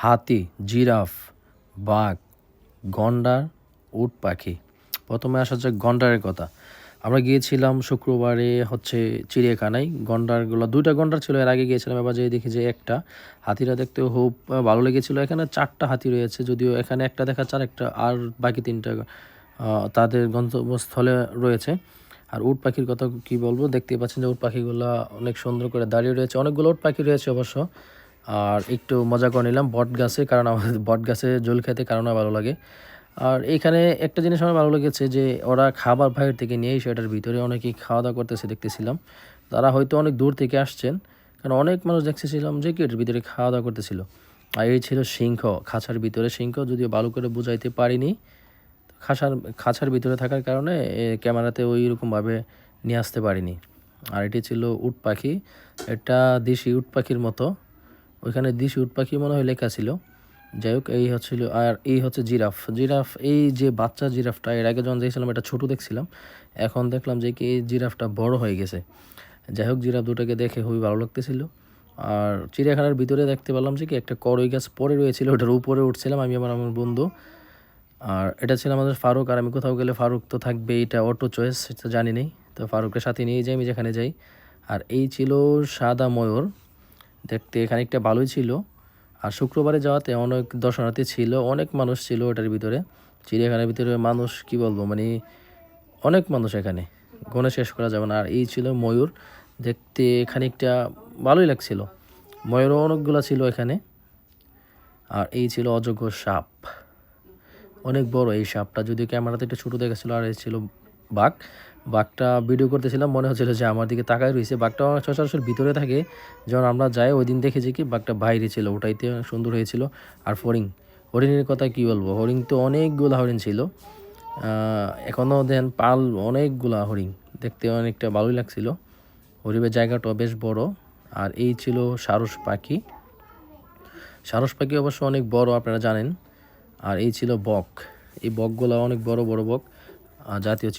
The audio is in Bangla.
হাতি, জিরাফ, বাঘ, গন্ডার, উট, পাখি। প্রথমে আসা যাক গন্ডারের কথা। আমরা গিয়েছিলাম শুক্রবারে হচ্ছে চিড়িয়াখানায়। গন্ডারগুলো, দুইটা গন্ডার ছিল, এর আগে গিয়েছিলাম, এবার যেয়ে দেখি যে একটা। হাতিরা দেখতে খুব ভালো লেগেছিল। এখানে চারটা হাতি রয়েছে, যদিও এখানে একটা দেখা চার একটা, আর বাকি তিনটা তাদের গন্তব্যস্থলে রয়েছে। আর উট পাখির কথা কি বলব? দেখতে পাচ্ছেন যে উট পাখিগুলো অনেক সুন্দর করে দাঁড়িয়ে রয়েছে। অনেকগুলো উট পাখি রয়েছে অবশ্য। আর একটু মজা করে নিলাম বট গাছে, কারণ আমাদের বট গাছে জল খেতে কারণ ভালো লাগে। আর এখানে একটা জিনিস আমার ভালো লেগেছে যে, ওরা খাবার বাইরে থেকে নিয়ে সেটার ভিতরে অনেকেই খাওয়া দাওয়া করতেছে, দেখতেছিলাম। তারা হয়তো অনেক দূর থেকে আসছেন, কারণ অনেক মানুষ দেখতেছিলাম যে কি এটার ভিতরে খাওয়া দাওয়া করতেছিল। আর এই ছিল সিংহ, খাঁচার ভিতরে। সিংহ যদিও ভালো করে বুঝাইতে পারিনি খাঁচার খাঁচার ভিতরে থাকার কারণে ক্যামেরাতে ওই রকমভাবে নিয়ে আসতে পারিনি। আর এটি ছিল উট পাখি, এটা দেশি উট পাখির মতো। ওইখানে দেশি উট পাখি মনে হয় লেখা ছিল। যাই হোক এই হচ্ছিল, আর এই হচ্ছে জিরাফ। জিরাফ, এই যে বাচ্চা জিরাফটা, এর আগে যখন দেখছিলাম, এটা ছোট দেখছিলাম, এখন দেখলাম যে কি এই জিরাফটা বড় হয়ে গেছে। যাই হোক জিরাফ দুটোকে দেখে খুবই ভালো লাগতেছিল। আর চিড়িয়াখানার ভিতরে দেখতে পেলাম যে কি একটা করই গাছ পরে রয়েছিল, ওটার উপরে উঠছিলাম আমি আমার আমার বন্ধু। আর এটা ছিল আমাদের ফারুক, আর আমি কোথাও গেলে ফারুক তো থাকবে, এটা অটো চয়েস জানি নেই। তো ফারুকের সাথে নিয়ে যাই, আমি যেখানে যাই। আর এই ছিল সাদা ময়ূর। দেখতে খানিকটা ভালোই ছিল। আর শুক্রবারে যাওয়াতে অনেক দর্শনার্থী ছিল, অনেক মানুষ ছিল ওটার ভিতরে। চিড়িয়াখানার ভিতরে মানুষ, কি বলব মানে অনেক মানুষ এখানে। গনে শেষ করা যাবে না। আর এই ছিল ময়ূর। দেখতে খানিকটা ভালোই লাগছিল। ময়ূরও অনেকগুলো ছিল এখানে। আর এই ছিল অযোগ্য সাপ। অনেক বড় এই সাপটা। যদিও ক্যামেরাতে একটু ছোটো দেখেছিল আর এই ছিল বাঘ। বাঘটা ভিডিও করতেছিলাম, মনে হচ্ছিল যে আমার দিকে তাকায় রয়েছে। বাঘটা অনেক সচরাচর ভিতরে থাকে, যখন আমরা যাই ওই দিন দেখেছি কি বাঘটা বাইরে ছিল, ওটাইতে সুন্দর হয়েছিল। আর ফড়িং হরিণের কথা কি বলব? হরিণ তো অনেকগুলা হরিণ ছিল। এখনও দেন পাল অনেকগুলা হরিণ, দেখতে অনেকটা ভালোই লাগছিল। হরিবের জায়গাটা বেশ বড়। আর এই ছিল সারস পাখি। সারস পাখি অবশ্য অনেক বড়, আপনারা জানেন। আর এই ছিল বক। এই বকগুলো অনেক বড় বড় বক। জাতীয়